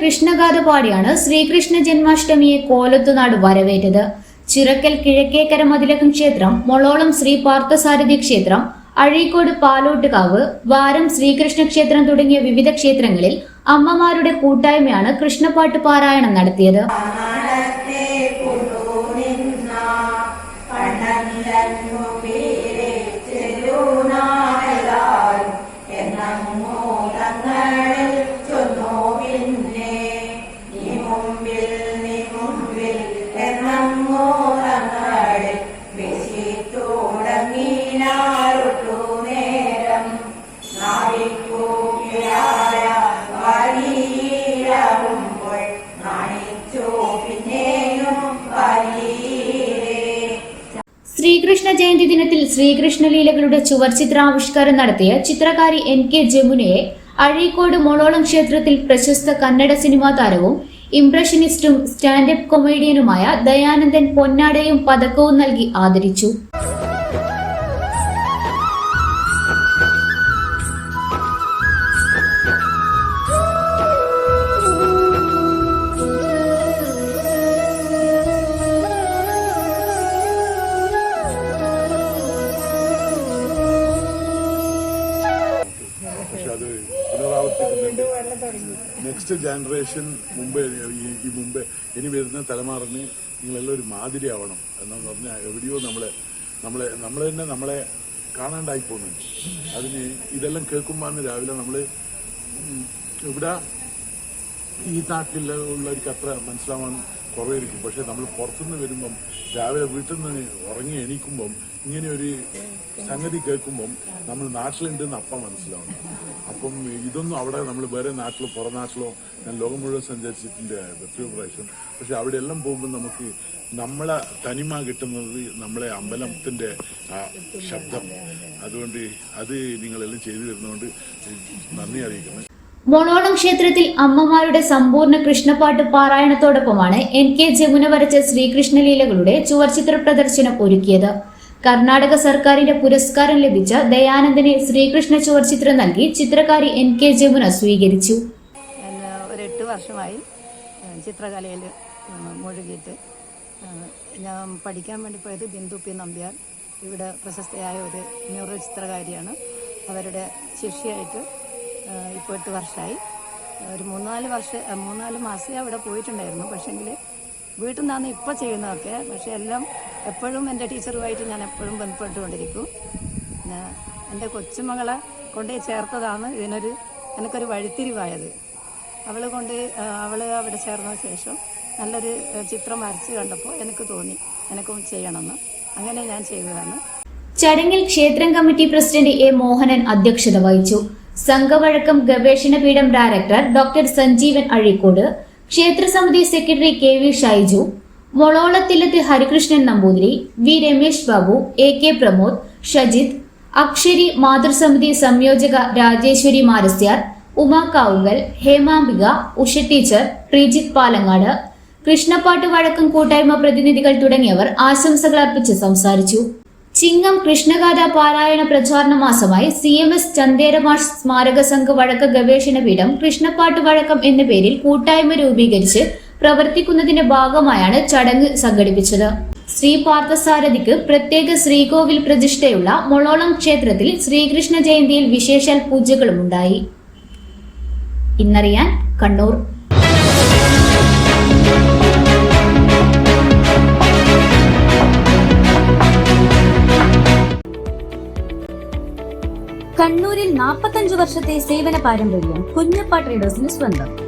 കൃഷ്ണഗാഥ പാടിയാണ് ശ്രീകൃഷ്ണ ജന്മാഷ്ടമിയെ കോലത്തുനാട് വരവേറ്റത്. ചിറക്കൽ കിഴക്കേക്കര മതിലകം ക്ഷേത്രം മൊളോളം ശ്രീ പാർത്ഥസാരഥി ക്ഷേത്രം അഴീക്കോട് പാലോട്ടുകാവ് വാരം ശ്രീകൃഷ്ണ ക്ഷേത്രം തുടങ്ങിയ വിവിധ ക്ഷേത്രങ്ങളിൽ അമ്മമാരുടെ കൂട്ടായ്മയാണ് കൃഷ്ണപ്പാട്ട് പാരായണം നടത്തിയത്. ശ്രീകൃഷ്ണ ജയന്തി ദിനത്തിൽ ശ്രീകൃഷ്ണലീലകളുടെ ചുവർചിത്രാവിഷ്കാരം നടത്തിയ ചിത്രകാരി എൻ കെ ജമുനയെ അഴീക്കോട് മോളോളം ക്ഷേത്രത്തിൽ പ്രശസ്ത കന്നഡ സിനിമാ താരവും ഇംപ്രഷനിസ്റ്റും സ്റ്റാൻഡപ്പ് കൊമേഡിയനുമായ ദയാനന്ദൻ പൊന്നാടയും പതക്കവും നൽകി ആദരിച്ചു. നെക്സ്റ്റ് ജനറേഷൻ മുമ്പേ ഈ മുമ്പ് ഇനി വരുന്ന തലമുറന് നിങ്ങളെല്ലാം ഒരു മാതിരിയാവണം എന്ന് പറഞ്ഞാൽ എവിടെയോ നമ്മളെ നമ്മളെ നമ്മൾ തന്നെ നമ്മളെ കാണാണ്ടായി പോകുന്നുണ്ട് അതിന് ഇതെല്ലാം കേൾക്കുമ്പോൾ രാവിലെ നമ്മൾ ഇവിടെ ഈ നാട്ടിൽ ഉള്ളവർക്ക് അത്ര മനസ്സിലാവാൻ കുറവായിരിക്കും പക്ഷെ നമ്മൾ പുറത്തുനിന്ന് വരുമ്പം രാവിലെ വീട്ടിൽ നിന്ന് ഉറങ്ങി എണീക്കുമ്പം ഇങ്ങനെ ഒരു സംഗതി കേൾക്കുമ്പം നമ്മൾ നാട്ടിലുണ്ടെന്ന് അപ്പം മനസ്സിലാവും അപ്പം ഇതൊന്നും അവിടെ നമ്മൾ വേറെ നാട്ടിലോ പുറം നാട്ടിലോ ഞാൻ ലോകം മുഴുവൻ സഞ്ചരിച്ചിട്ടുണ്ട് എത്രയോ പ്രാവശ്യം പക്ഷെ അവിടെ എല്ലാം പോകുമ്പോൾ നമുക്ക് നമ്മളെ തനിമ കിട്ടുന്നത് നമ്മളെ അമ്പലത്തിന്റെ ശബ്ദം. അതുകൊണ്ട് അത് നിങ്ങളെല്ലാം ചെയ്തു വരുന്നതുകൊണ്ട് നന്ദി അറിയിക്കുന്നു. മോണോളം ക്ഷേത്രത്തിൽ അമ്മമാരുടെ സമ്പൂർണ കൃഷ്ണപാട്ട് പാരായണത്തോടൊപ്പമാണ് എൻ കെ ജമുന വരച്ച ശ്രീകൃഷ്ണലീലകളുടെ ചുവർചിത്ര പ്രദർശനം ഒരുക്കിയത്. കർണാടക സർക്കാരിന്റെ പുരസ്കാരം ലഭിച്ച ദയാനന്ദനെ ശ്രീകൃഷ്ണ ചുവർചിത്രം നൽകി ചിത്രകാരി എൻ കെ ജമുന സ്വീകരിച്ചു. ഒരു എട്ട് വർഷമായി ചിത്രകലയിൽ മുഴുകിയിട്ട് ഞാൻ പഠിക്കാൻ വേണ്ടി പോയത് ബിന്ദു പി നമ്പ്യാർ. ഇവിടെ പ്രശസ്തയായ ഒരു ന്യൂറോ ചിത്രകാരിയാണ്. അവരുടെ ശിഷ്യയായിട്ട് ഇപ്പോൾ എട്ട് വർഷമായി ഒരു മൂന്നാൽ വർഷ മൂന്നാൽ മാസമേ അവിടെ പോയിട്ടുണ്ടായിരുന്നു. പക്ഷേങ്കിൽ വീട്ടിൽ നിന്നാണ് ഇപ്പോൾ ചെയ്യുന്നതൊക്കെ പക്ഷേ എല്ലാം എപ്പോഴും എന്റെ ടീച്ചറുമായിട്ട് ഞാൻ എപ്പോഴും ബന്ധപ്പെട്ടുകൊണ്ടിരിക്കും. എന്റെ കൊച്ചുമകളെ കൊണ്ടുപോയി ചേർത്തതാണ് ഇതിനൊരു എനിക്കൊരു വഴിത്തിരിവായത്. അവൾ കൊണ്ട് അവൾ അവിടെ ചേർന്ന ശേഷം നല്ലൊരു ചിത്രം വരച്ച് കണ്ടപ്പോൾ എനിക്ക് തോന്നി എനിക്കും ചെയ്യണമെന്ന്. അങ്ങനെ ഞാൻ ചെയ്തതാണ്. ചടങ്ങിൽ ക്ഷേത്രം കമ്മിറ്റി പ്രസിഡന്റ് എ മോഹനൻ അധ്യക്ഷത വഹിച്ചു. സംഘവഴക്കം ഗവേഷണ പീഠം ഡയറക്ടർ ഡോക്ടർ സഞ്ജീവൻ അഴീക്കോട് ക്ഷേത്ര സമിതി secretary K V Shaiju മൊളോളത്തില്ലത്ത് Harikrishnan Namboothiri V Ramesh Babu A K Pramod Shajith Akshari മാതൃസമിതി സംയോജക രാജേശ്വരി മാരസ്യാർ ഉമാ കാവുങ്കൽ ഹേമാംബിക ഉഷ ടീച്ചർ പ്രീജിത് പാലങ്ങാട് കൃഷ്ണപ്പാട്ട് വഴക്കം കൂട്ടായ്മ പ്രതിനിധികൾ തുടങ്ങിയവർ ആശംസകൾ അർപ്പിച്ച് സംസാരിച്ചു. ചിങ്ങം കൃഷ്ണഗാഥ പാരായണ പ്രചാരണ മാസമായി സി എം എസ് ചന്ദേരമാഷ് സ്മാരക സംഘ വഴക്ക ഗവേഷണ പീഠം കൃഷ്ണപ്പാട്ട് വഴക്കം എന്ന പേരിൽ കൂട്ടായ്മ രൂപീകരിച്ച് പ്രവർത്തിക്കുന്നതിന്റെ ഭാഗമായാണ് ചടങ്ങ് സംഘടിപ്പിച്ചത്. ശ്രീ പാർത്ഥസാരഥിക്ക് പ്രത്യേക ശ്രീകോവിൽ പ്രതിഷ്ഠയുള്ള മൊളോളം ക്ഷേത്രത്തിൽ ശ്രീകൃഷ്ണ ജയന്തിയിൽ വിശേഷാൽ പൂജകളും ഉണ്ടായി. ഇന്നറിയാൻ കണ്ണൂർ. കണ്ണൂരിൽ നാൽപ്പത്തഞ്ചു വർഷത്തെ സേവന പാരമ്പര്യം കുഞ്ഞപ്പ ട്രേഡേഴ്സിന് സ്വന്തം.